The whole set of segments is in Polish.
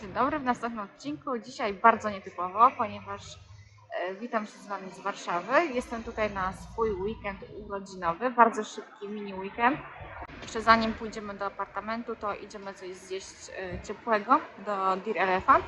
Dzień dobry, w następnym odcinku. Dzisiaj bardzo nietypowo, ponieważ e, witam się z Wami z Warszawy. Jestem tutaj na swój weekend urodzinowy, bardzo szybki mini weekend. Jeszcze zanim pójdziemy do apartamentu, to idziemy coś zjeść e, ciepłego do Deer Elephant.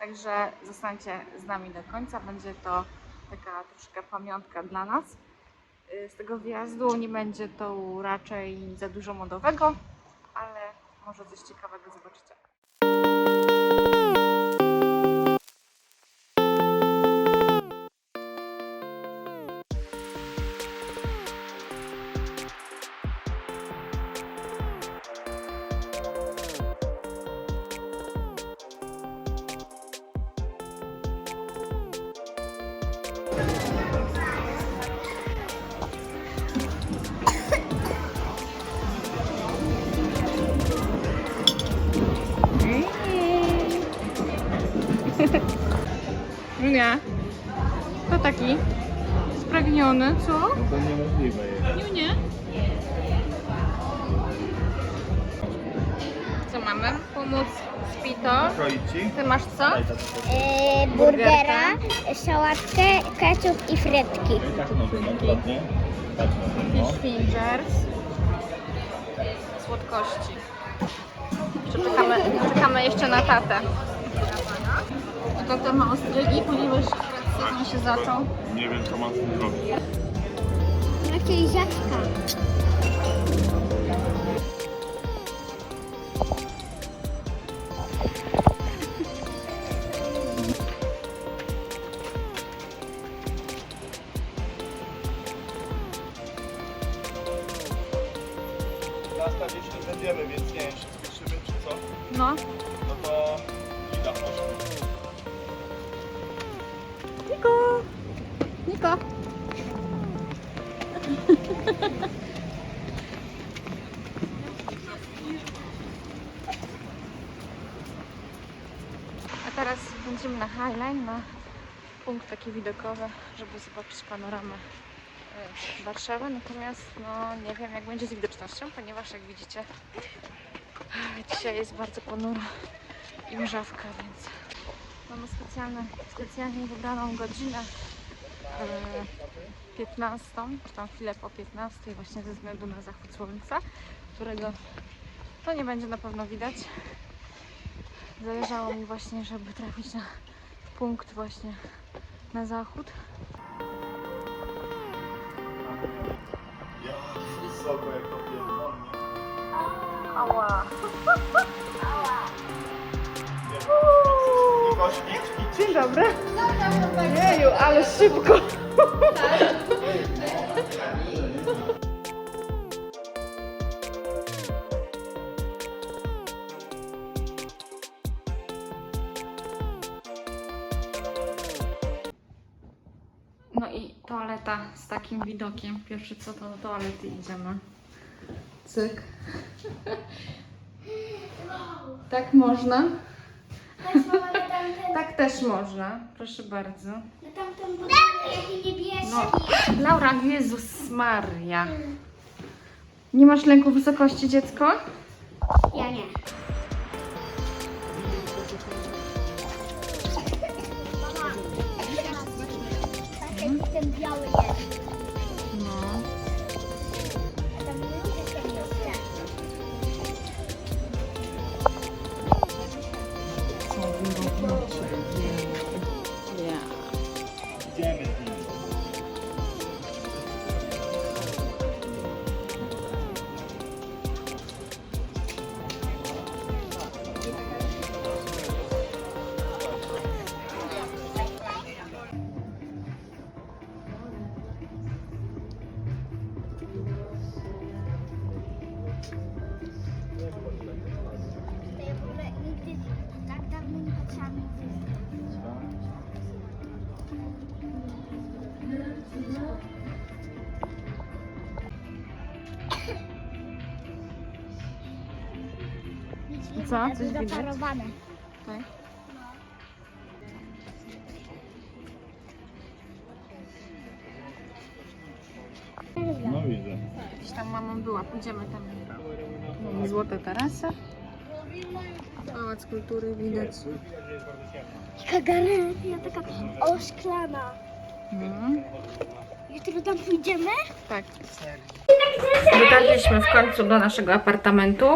Także zostańcie z nami do końca, będzie to taka troszkę pamiątka dla nas. E, Z tego wyjazdu nie będzie to raczej za dużo modowego, ale może coś ciekawego zobaczycie. Co? To niemożliwe jest. Nie, nie. Co mamy? Pomóc z pito. Kroić ci? Ty masz co? Daj tato proszę. E, burgera, sałatkę, ketchup i frytki. I tak no dokładnie. Tak nowy, no. Fish fingers. Słodkości. Jeszcze czekamy, czekamy jeszcze na tatę. Tata ma ostrygi, ponieważ sezon się zaczął. Nie wiem co mam z tym zrobić. Raczej ziaczka. Będziemy na Highline, na punkt taki widokowy, żeby zobaczyć panoramę e, Warszawy. Natomiast no, nie wiem jak będzie z widocznością, ponieważ jak widzicie dzisiaj jest bardzo ponuro i mrzawka, więc Mamy specjalne, specjalnie wybraną godzinę e, 15, czy tam chwilę po 15 właśnie ze względu na zachód słońca, którego to nie będzie na pewno widać. Zależało mi właśnie, żeby trafić na punkt właśnie na zachód. Jak wysoko jak to pierdolnie. Ała! Idź. Dzień dobry! Jeju, ale szybko! No takim widokiem. Pierwsze co to do toalety idziemy. Cyk. Tak można? Tak też można. Proszę bardzo. na jaki niebieski. No, Laura, Jezus Maria. Nie masz lęku wysokości, dziecko? Ja nie. Mama, tak ten biały jest. Co? Coś widać? Zaparowane. Tak. No widzę. Gdzieś tam mama była, pójdziemy tam. Złote tarasy. Pałac Kultury widać. Jaka galeria, taka oszklana. Mhm. Jutro tam pójdziemy? Tak. Dotarliśmy w końcu do naszego apartamentu.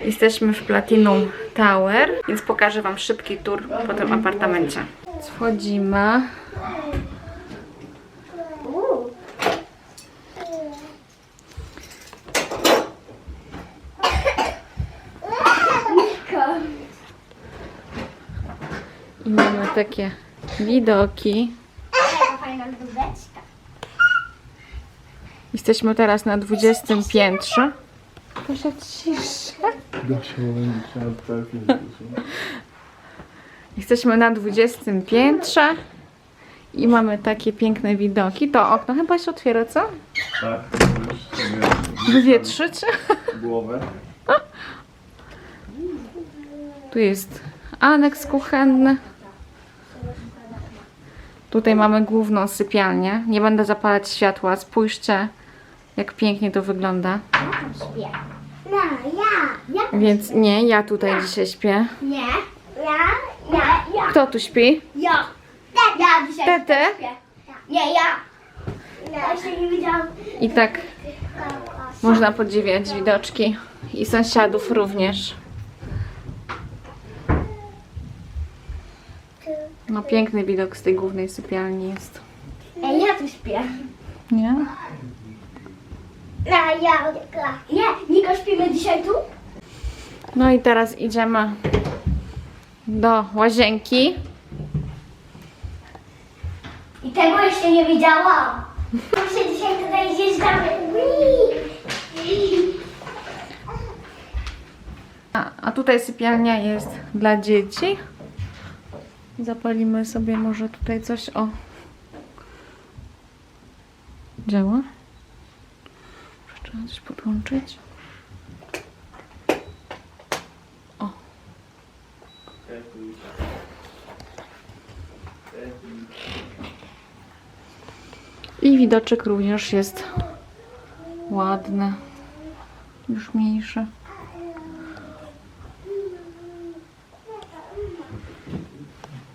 Jesteśmy w Platinum Tower, więc pokażę Wam szybki tour po tym apartamencie. Wchodzimy. I mamy takie widoki. Jesteśmy teraz na 20 piętrze. Proszę ciszę. Jesteśmy na 20 piętrze i mamy takie piękne widoki. To okno chyba się otwiera, co? Tak, Wywietrzyć. głowę. Tu jest aneks kuchenny. Tutaj mamy główną sypialnię. Nie będę zapalać światła. Spójrzcie, jak pięknie to wygląda. Śpię. Ja. Ja. Więc nie, ja tutaj dzisiaj śpię. Nie. Ja. Ja. Ja. Kto tu śpi? Ja. Ja dzisiaj Tete? śpię. Nie, ja. Ja jeszcze nie widziałam. I tak można podziwiać widoczki i sąsiadów również. No piękny widok z tej głównej sypialni jest. Ej, ja tu śpię. Nie? No, ja. Nie, Niko, śpimy dzisiaj tu? No i teraz idziemy do łazienki. I tego jeszcze nie widziałam. My się dzisiaj tutaj zjeżdżamy. A, a tutaj sypialnia jest dla dzieci. Zapalimy sobie może tutaj coś o. Działa? Trzeba coś podłączyć. I widoczek również jest ładny. Już mniejszy.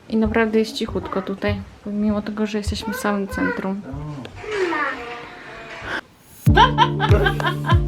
I naprawdę jest cichutko tutaj, pomimo tego, że jesteśmy w samym centrum.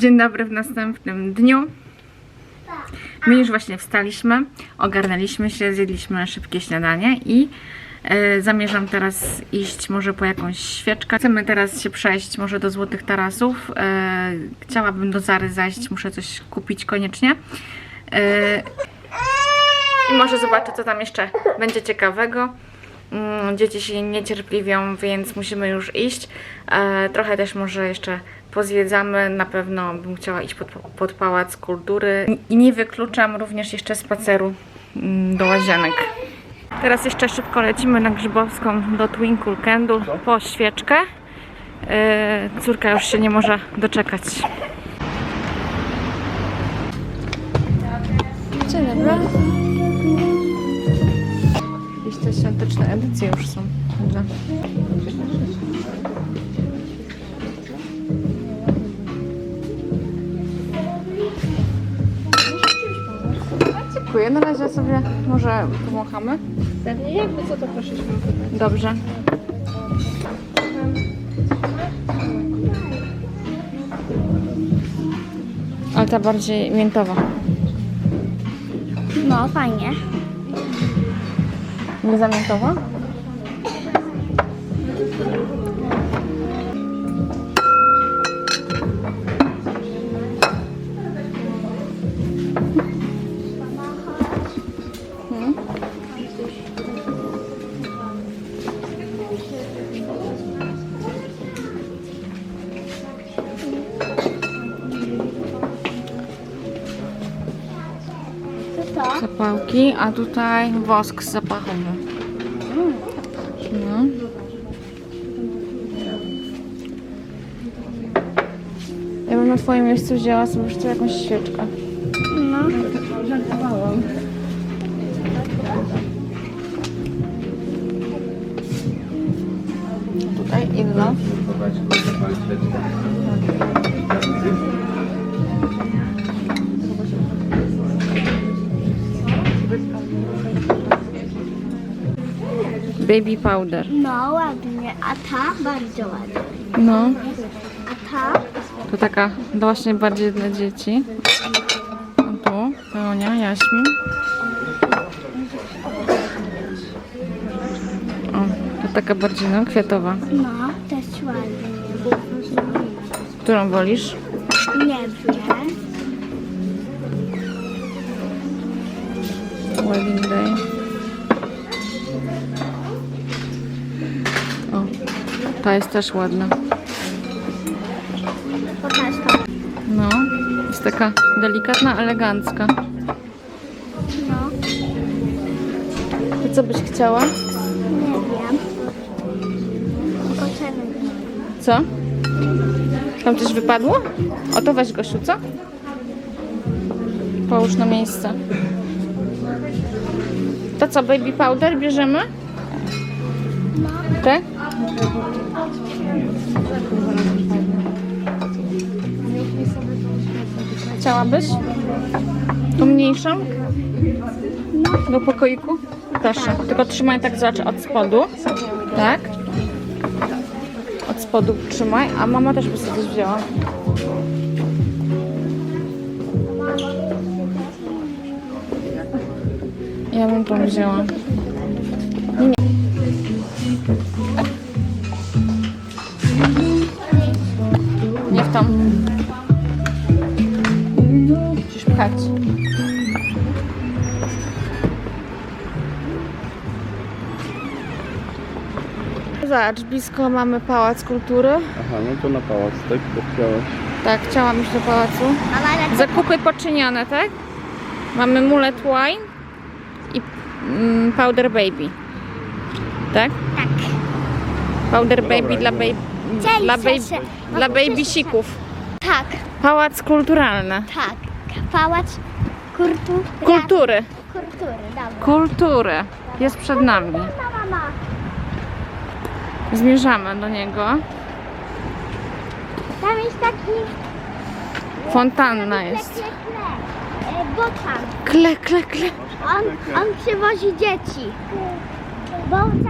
Dzień dobry w następnym dniu. My już właśnie wstaliśmy, ogarnęliśmy się, zjedliśmy szybkie śniadanie i e, zamierzam teraz iść może po jakąś świeczkę. Chcemy teraz się przejść może do Złotych Tarasów. E, chciałabym do Zary zajść, muszę coś kupić koniecznie. E, I może zobaczę, co tam jeszcze będzie ciekawego. Mm, Dzieci się niecierpliwią, więc musimy już iść. E, trochę też może jeszcze pozwiedzamy. Na pewno bym chciała iść pod, pod Pałac Kultury. I nie wykluczam również jeszcze spaceru mm, do łazienek. Teraz jeszcze szybko lecimy na Grzybowską do Twinkle Candle po świeczkę. E, córka już się nie może doczekać. Dzień dobry. Jakieś te świąteczne edycje już są. Dziękuję. Na razie sobie może powąchamy. Pewnie jakby co to proszę się wybrać. Dobrze. Ale ta bardziej miętowa. No, fajnie. Nie zamiętowa? A tutaj wosk zapachowy. No. Ja bym na twoim miejscu wzięła sobie jeszcze jakąś świeczkę. No. Żartowałam. Tutaj inna. Baby powder. No, ładnie. A ta? Bardzo ładnie. No, A ta? to taka właśnie bardziej dla dzieci. A tu pełnia, jaśmin. O, to taka bardziej no, kwiatowa. No, też ładnie. Którą wolisz? Nie wiem. Wedding Day. Ta jest też ładna. Pokaż. No, jest taka delikatna, elegancka. No, To co byś chciała? nie wiem. Tylko ceny. Co? Tam coś wypadło? O to weź Gosiu, co? Połóż na miejsce. To co, baby powder bierzemy? Tak? Chciałabyś? Tą mniejszą? Do pokoiku? Proszę, tylko trzymaj tak zobacz od spodu. Tak? Od spodu trzymaj, a mama też by sobie coś wzięła. Ja bym tą wzięła. Zobacz, blisko mamy Pałac Kultury. Aha, no to na pałac, tak? To chciałaś. Tak, chciałam iść do pałacu. Mama, Zakupy poczynione, tak? Mamy Mulet Wine i mm, Powder Baby. Tak? Tak. Powder No Baby dobra, dla, no. bej, Cześć, dla, Cześć. dla babysików. Tak, Pałac kulturalny. tak. Pałac kultu... Kultury. Kultury, dobra. Kultury. Jest przed nami. No, mama. Zmierzamy do niego. Tam jest taki... Fontanna jest. kle, kle. E, Botan. Kle, kle, kle. On, on przywozi dzieci. Botan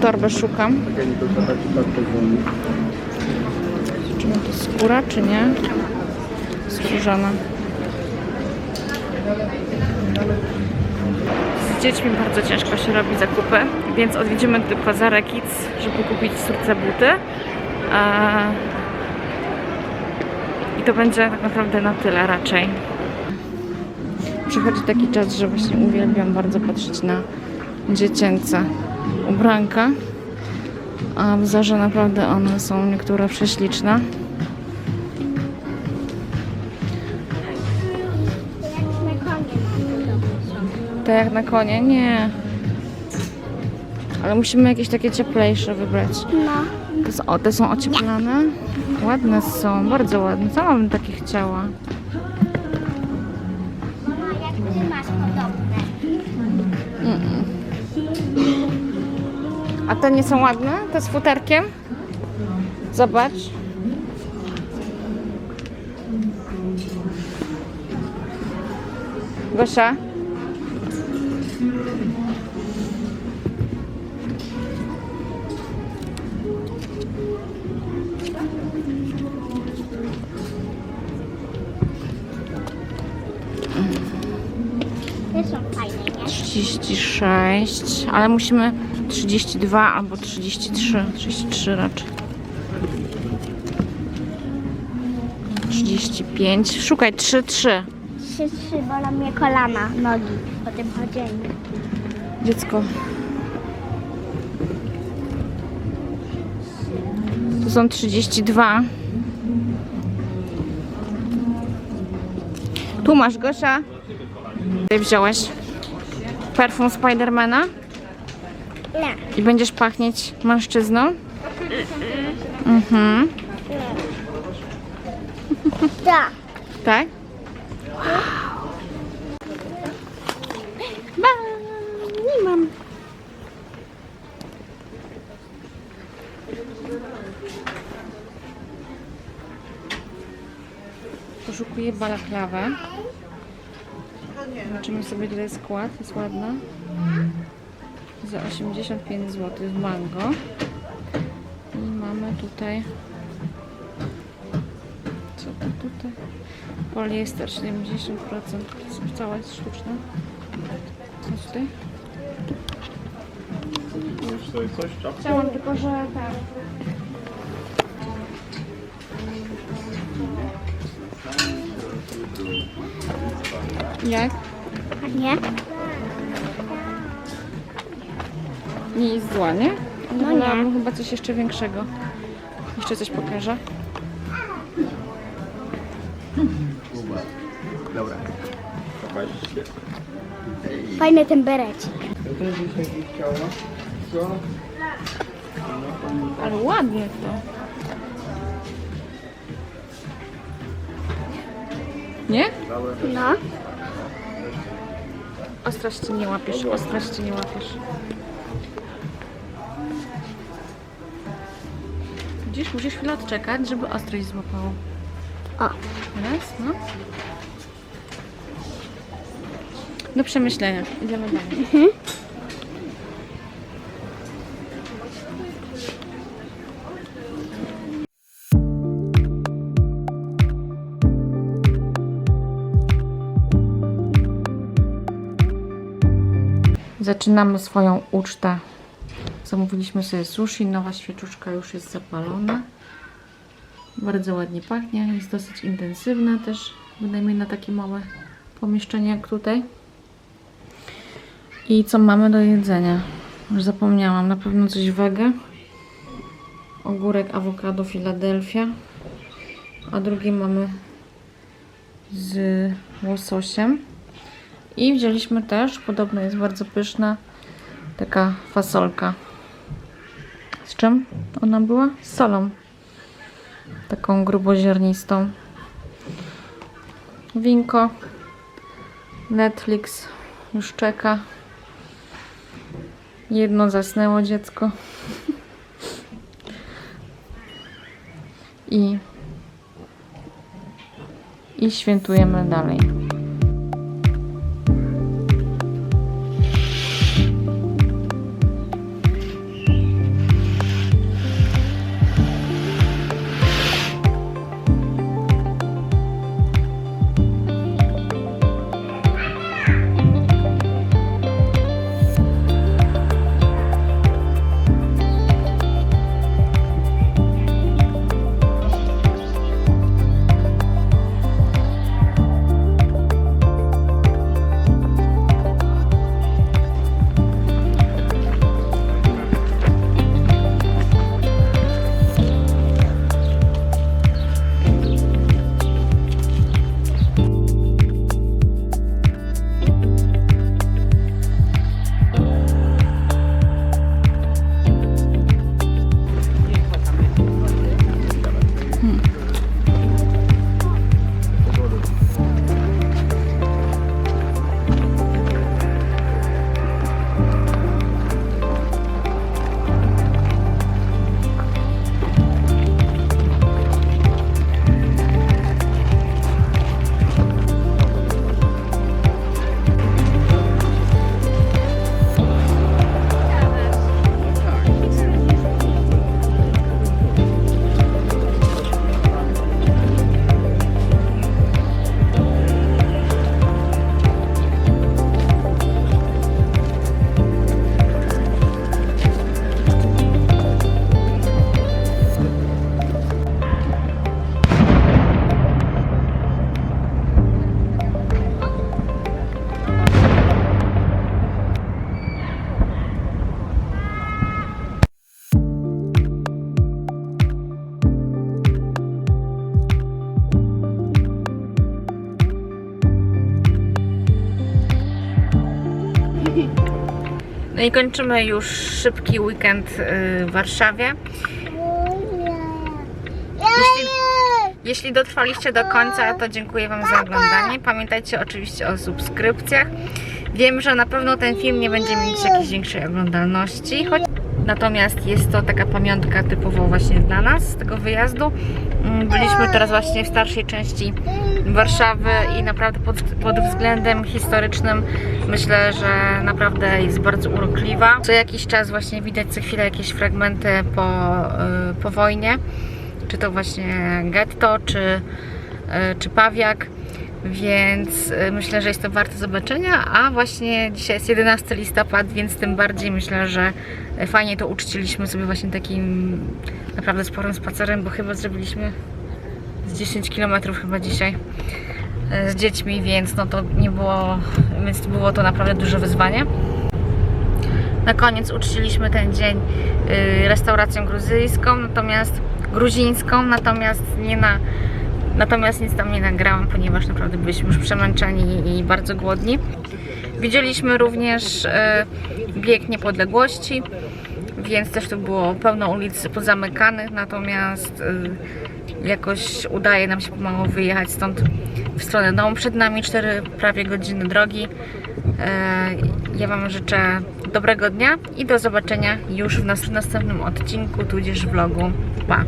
torbę szukam. Nie to skóra, czy nie? Skórzana. Z dziećmi bardzo ciężko się robi zakupy, więc odwiedzimy tylko Zara Kids, żeby kupić córce buty. I to będzie tak naprawdę na tyle raczej. Przychodzi taki czas, że właśnie uwielbiam bardzo patrzeć na dziecięce ubranka. A w Zarze naprawdę one są niektóre prześliczne. To jak na konie? Nie. Ale musimy jakieś takie cieplejsze wybrać. No. To są, o, te są ocieplane. Ładne są, bardzo ładne. Sama bym takie chciała. A te nie są ładne? Te z futerkiem? Zobacz. Gosia? Te są fajne, nie? 36, ale musimy 32 albo 33, 33 raczej. 35, szukaj 3, 3. Trzy, trzy, bolą mnie kolana, nogi po tym chodzeniu. Dziecko. Tu są 32. Tu masz Gosia. Ty wziąłeś perfum Spidermana Nie. i będziesz pachnieć mężczyzną? Mhm. Tak. Tak? Ba, nie mam. Poszukuję balaklawę. Zobaczymy sobie tutaj skład, jest ładna. Za 85 zł z mango. I mamy tutaj co to tutaj? Poliester 70%. Cała jest sztuczna. Co tutaj? Już sobie coś, czapkę? Chciałam tylko, że tak. Jak? Nie? Nie jest zła, nie? No nie. Wolałabym chyba coś jeszcze większego. Jeszcze coś pokażę. Dobra. Fajny ten berecik. Ale ładnie to. Nie? No. Ostrości nie łapiesz, ostrości nie łapiesz. Widzisz, musisz chwilę odczekać, żeby ostrość złapało. O. Raz, no. Do przemyślenia. Idziemy dalej. Zaczynamy swoją ucztę. Zamówiliśmy sobie sushi. Nowa świeczuszka już jest zapalona. Bardzo ładnie pachnie, jest dosyć intensywna też, bynajmniej na takie małe pomieszczenie jak tutaj. I co mamy do jedzenia? Już zapomniałam, na pewno coś wege. Ogórek, awokado, Philadelphia. A drugie mamy z łososiem. I wzięliśmy też, podobno jest bardzo pyszna, taka fasolka. Z czym ona była? Z solą taką gruboziarnistą. Winko. Netflix już czeka. Jedno zasnęło dziecko. I i świętujemy dalej. No i kończymy już szybki weekend y, w Warszawie. Jeśli, jeśli dotrwaliście do końca, to dziękuję Wam za oglądanie. Pamiętajcie oczywiście o subskrypcjach. Wiem, że na pewno ten film nie będzie mieć jakiejś większej oglądalności, choć natomiast jest to taka pamiątka typowo właśnie dla nas z tego wyjazdu. Mm, Byliśmy teraz właśnie w starszej części Warszawy i naprawdę pod, pod względem historycznym myślę, że naprawdę jest bardzo urokliwa. Co jakiś czas właśnie widać co chwilę jakieś fragmenty po, y, po wojnie, czy to właśnie getto, czy, y, czy pawiak. Więc y, myślę, że jest to warte zobaczenia, a właśnie dzisiaj jest 11 listopad, więc tym bardziej myślę, że fajnie to uczciliśmy sobie właśnie takim naprawdę sporym spacerem, bo chyba zrobiliśmy z 10 km chyba dzisiaj e, z dziećmi, więc no to nie było, więc było to naprawdę duże wyzwanie. Na koniec uczciliśmy ten dzień y, restauracją gruzyjską, natomiast gruzińską, natomiast nie na Natomiast nic tam nie nagrałam, ponieważ naprawdę byliśmy już przemęczeni i bardzo głodni. Widzieliśmy również e, bieg niepodległości, więc też tu było pełno ulic pozamykanych, natomiast e, jakoś udaje nam się pomału wyjechać stąd w stronę domu. Przed nami 4 prawie godziny drogi. E, Ja Wam życzę dobrego dnia i do zobaczenia już w nas- następnym odcinku, tudzież vlogu. Pa!